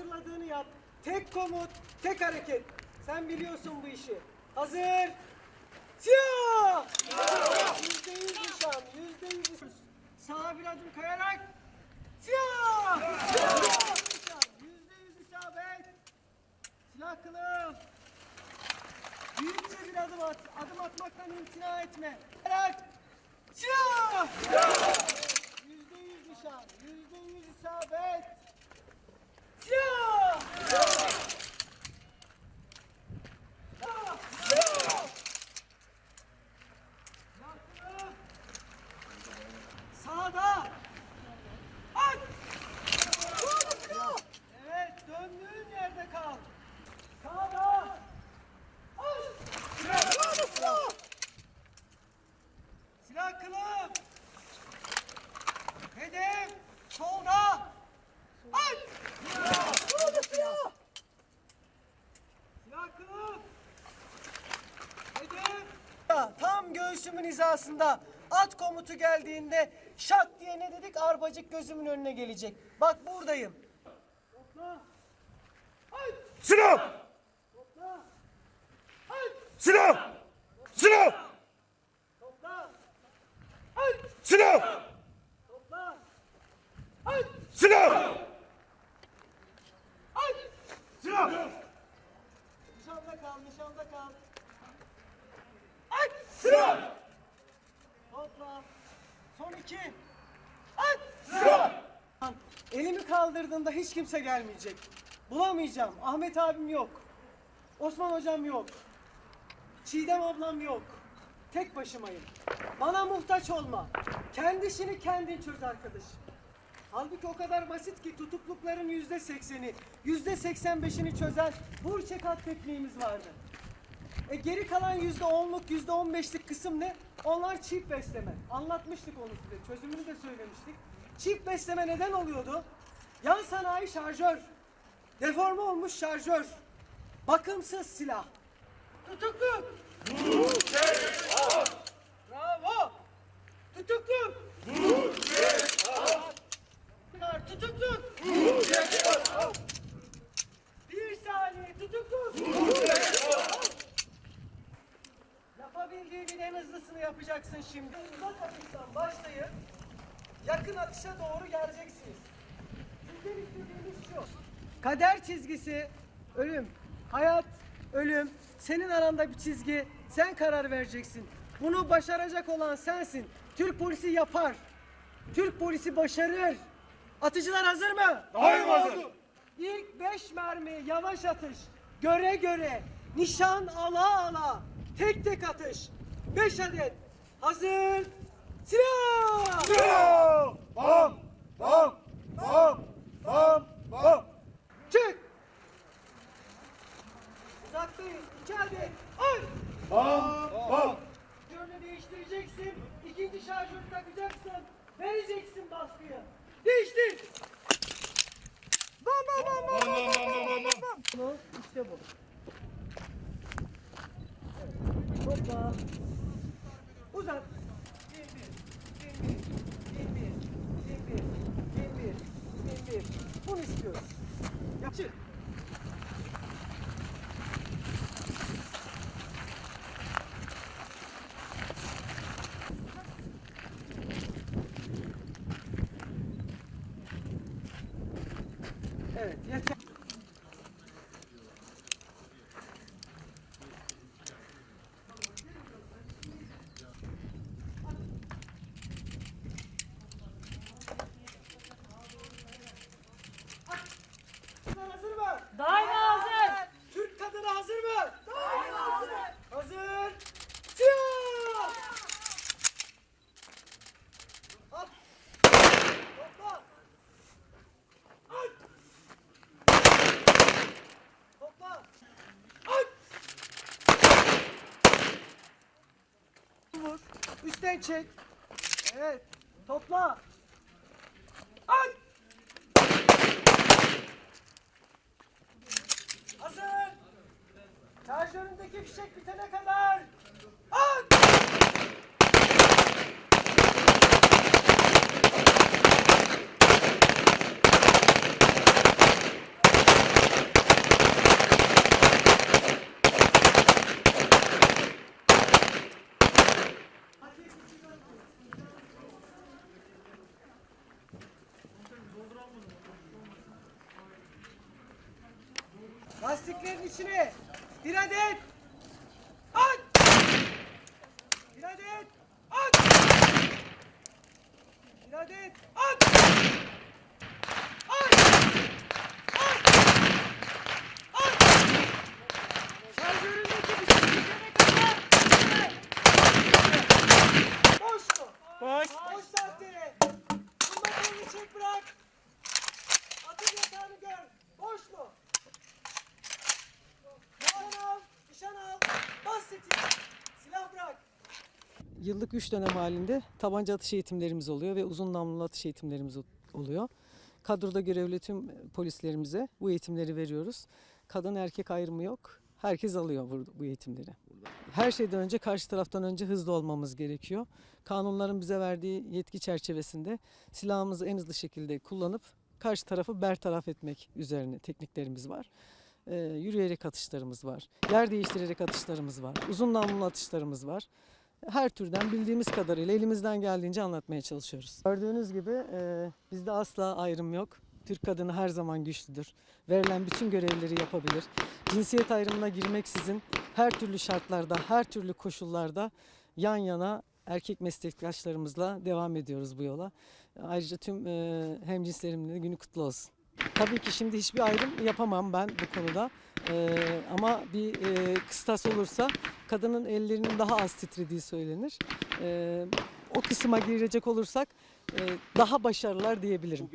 hatırladığını yap. Tek komut, tek hareket. Sen biliyorsun bu işi. Hazır. Siyah! Yüzde yüz nişan, yüzde yüz. Sağa bir adım kayarak. Siyah! Siyah! Yüzde yüz isabet. Silah kılıf. Büyükçe bir adım at. Adım atmaktan imtina etme. Kayarak. Siyah! Yüzde yüz nişan, yüzde yüz isabet. Siyah! Siyah! Siyah! Yakını. Sağda. At! Evet, döndüğün yerde kal. Sağda. At! Silah kılıf. Hedef solda. At! Solda silah. Silah kılıf. Hedef. Tam göğsümün hizasında at komutu geldiğinde şak diye ne dedik arbacık gözümün önüne gelecek. Bak buradayım. Topla. At! Silah! Topla. At! Silah! Silah! Topla. At! Silah! Topla. At! Silah! At! Silah! Nişanda kal, nişanda kal. Aç! Silah! Topla. Son iki. At! Silah! Elimi kaldırdığımda hiç kimse gelmeyecek. Bulamayacağım. Ahmet abim yok. Osman hocam yok. Çiğdem ablam yok. Tek başımayım. Bana muhtaç olma. Kendi işini kendin çöz arkadaş. Halbuki o kadar basit ki tutuklukların yüzde sekseni, yüzde seksen beşini çözen Burçe kat tekniğimiz vardı. E geri kalan yüzde onluk, yüzde on beşlik kısım ne? Onlar çift besleme. Anlatmıştık onu size. Çözümünü de söylemiştik. Çift besleme neden oluyordu? Yan sanayi şarjör. Deforme olmuş şarjör. Bakımsız silah. Tutuklu. Bravo. Tutuklu. Tutuklu. Bir saniye tutuklu. Yapabildiğinin en hızlısını yapacaksın şimdi. Uzak atıştan başlayıp yakın atışa doğru geleceksiniz. Kader çizgisi ölüm. Hayat, ölüm. Senin aranda bir çizgi. Sen karar vereceksin. Bunu başaracak olan sensin. Türk polisi yapar. Türk polisi başarır. Atıcılar hazır mı? Daim hazır. İlk beş mermi yavaş atış. Göre göre. Nişan ala ala. Tek tek atış. Beş adet. Hazır. Silah! Silah! Bam! Bam! Bam! Bam! Bam! Çık! Uzaktayız. İki adet. Ay! Bam! Bam! Yönünü değiştireceksin. İkinci şarjörü takacaksın. Vereceksin baskıyı. Değiştir. Bam bam bam bam Bam! Bam! Bam! Bam! Bam! Bu işte bu. Evet. Topla. Uzat. Bin bir, bin bir, bin bir, bin bir, bin bir, bin bir. Bunu istiyoruz. Yap. Çık. Evet, yeter. Kadın hazır mı? Daima hazır. Türk kadını hazır mı? Daima hazır. Hazır. Siyah! At. Topla. At. Topla. At. Vur. Üstten çek. Evet. Topla. At. Hazır. Şarjöründeki fişek bitene kadar. At! Lastiklerin içine bir adet at! Bir adet at! Bir adet at! At! At! At! Şarjöründeki bir şey gidene kadar. Boş mu? Boş. Boş saatleri. Bundan elini çek bırak. Atın yatağını gör. Boş mu? Nişan al. Nişan al. Bas seti. Silah bırak. Yıllık 3 dönem halinde tabanca atış eğitimlerimiz oluyor ve uzun namlulu atış eğitimlerimiz oluyor. Kadroda görevli tüm polislerimize bu eğitimleri veriyoruz. Kadın erkek ayrımı yok. Herkes alıyor bu, bu eğitimleri. Her şeyden önce karşı taraftan önce hızlı olmamız gerekiyor. Kanunların bize verdiği yetki çerçevesinde silahımızı en hızlı şekilde kullanıp karşı tarafı bertaraf etmek üzerine tekniklerimiz var. Ee, yürüyerek atışlarımız var. Yer değiştirerek atışlarımız var. Uzun namlulu atışlarımız var her türden bildiğimiz kadarıyla elimizden geldiğince anlatmaya çalışıyoruz. Gördüğünüz gibi e, bizde asla ayrım yok. Türk kadını her zaman güçlüdür. Verilen bütün görevleri yapabilir. Cinsiyet ayrımına girmeksizin her türlü şartlarda, her türlü koşullarda yan yana erkek meslektaşlarımızla devam ediyoruz bu yola. Ayrıca tüm e, hemcinslerimle günü kutlu olsun. Tabii ki şimdi hiçbir ayrım yapamam ben bu konuda. E, ama bir e, kıstas olursa kadının ellerinin daha az titrediği söylenir. Ee, o kısma girecek olursak e, daha başarılar diyebilirim.